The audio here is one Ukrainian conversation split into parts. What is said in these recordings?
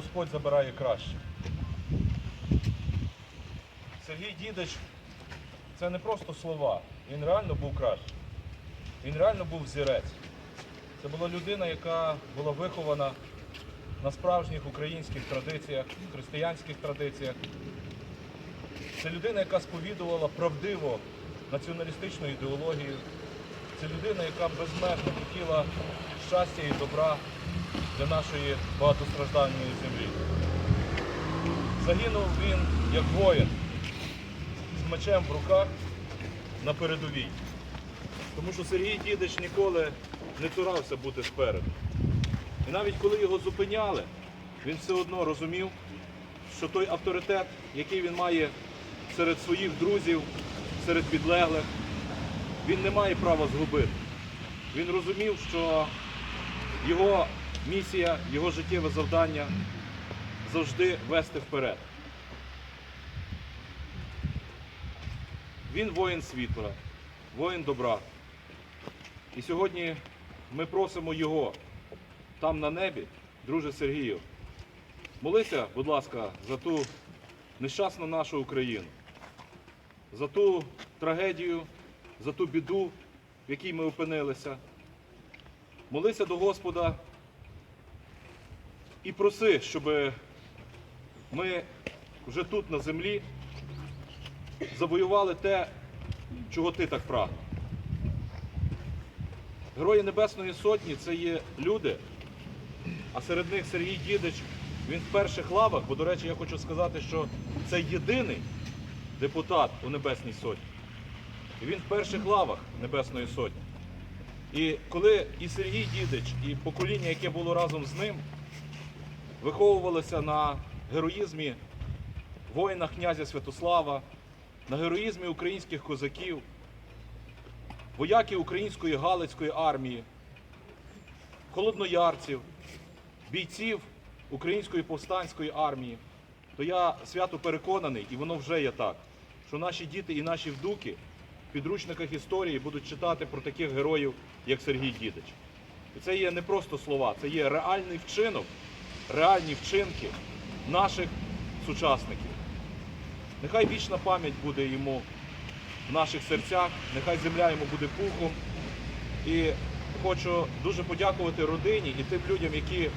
Господь забирає краще. Сергій Дідич це не просто слова. Він реально був кращий. Він реально був взірець. Це була людина, яка була вихована на справжніх українських традиціях, християнських традиціях. Це людина, яка сповідувала правдиво націоналістичну ідеологію. Це людина, яка безмежно хотіла щастя і добра для нашої багатостраждальної землі. Загинув він як воїн з мечем в руках на передовій. Тому що Сергій Дідич ніколи не цурався бути спереду. І навіть коли його зупиняли, він все одно розумів, що той авторитет, який він має серед своїх друзів, серед підлеглих, він не має права згубити. Він розумів, що його місія, його життєве завдання завжди вести вперед. Він воїн світла, воїн добра. І сьогодні ми просимо його там на небі, друже Сергію, молися, будь ласка, за ту нещасну нашу Україну, за ту трагедію, за ту біду, в якій ми опинилися. Молися до Господа і проси, щоб ми вже тут на землі завоювали те, чого ти так прагнув. Герої Небесної Сотні це є люди, а серед них Сергій Дідич, він в перших лавах, бо, до речі, я хочу сказати, що це єдиний депутат у Небесній Сотні. Він в перших лавах Небесної Сотні. І коли і Сергій Дідич, і покоління, яке було разом з ним, виховувалося на героїзмі воїна князя Святослава, на героїзмі українських козаків, вояків української Галицької армії, холодноярців, бійців Української повстанської армії, то я свято переконаний, і воно вже є так, що наші діти і наші вдуки підручниках історії будуть читати про таких героїв, як Сергій Дідич. І це є не просто слова, це є реальний вчинок, реальні вчинки наших сучасників. Нехай вічна пам'ять буде йому в наших серцях, нехай земля йому буде пухом. І хочу дуже подякувати родині і тим людям, які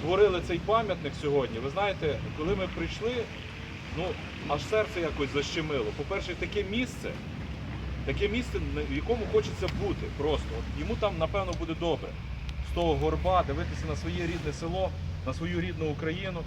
творили цей пам'ятник сьогодні. Ви знаєте, коли ми прийшли, ну аж серце якось защемило. По-перше, таке місце, таке місце, в якому хочеться бути просто. От йому там, напевно, буде добре. З того горба, дивитися на своє рідне село, на свою рідну Україну.